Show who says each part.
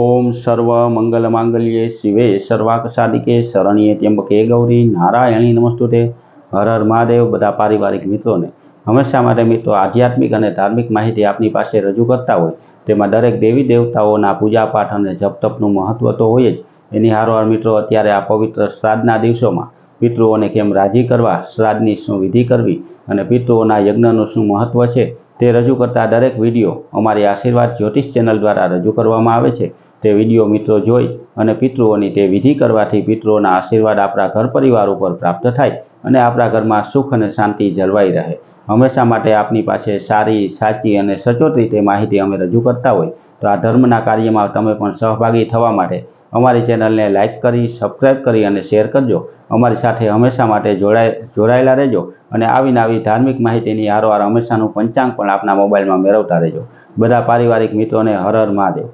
Speaker 1: ઓમ સર્વ મંગલ માંગલ્યે શિવે સર્વાક સાધિકે શરણ્યે ત્યંબકે ગૌરી નારાયણી નમસ્તુતે. હર હર મહાદેવ બધા પારિવારિક મિત્રોને. હંમેશા માટે મિત્રો આધ્યાત્મિક અને ધાર્મિક માહિતી આપની પાસે રજૂ કરતા હોય, તેમાં દરેક દેવી દેવતાઓના પૂજાપાઠ અને જપતપનું મહત્ત્વ તો હોય જ. એની હારોહાર મિત્રો, અત્યારે આ પવિત્ર શ્રાદ્ધના દિવસોમાં પિતૃઓને કેમ રાજી કરવા, શ્રાદ્ધની શું વિધિ કરવી અને પિતૃઓના યજ્ઞનું શું મહત્વ છે તે રજૂ કરતા દરેક વીડિયો અમારી આશીર્વાદ જ્યોતિષ ચેનલ દ્વારા રજૂ કરવામાં આવે છે. તે વીડિયો મિત્રો જોઈ અને પિતૃઓની તે વિધિ કરવાથી પિતૃઓના આશીર્વાદ આપણા ઘર પરિવાર ઉપર પ્રાપ્ત થાય અને આપણા ઘરમાં સુખ અને શાંતિ જળવાઈ રહે. હંમેશા માટે આપની પાસે સારી, સાચી અને સચોટ રીતે માહિતી અમે રજૂ કરતા હોય તો આ ધર્મના કાર્યમાં તમે પણ સહભાગી થવા માટે અમારી ચેનલને લાઇક કરી, સબસ્ક્રાઇબ કરી અને શેર કરજો. અમારી સાથે હંમેશા માટે જોડાય, જોડાયેલા રહેજો અને આવીને આવી ધાર્મિક માહિતીની હારોહાર હંમેશાનું પંચાંગ પણ આપના મોબાઈલમાં મેળવતા રહેજો. બધા પારિવારિક મિત્રોને હર હર મહાદેવ.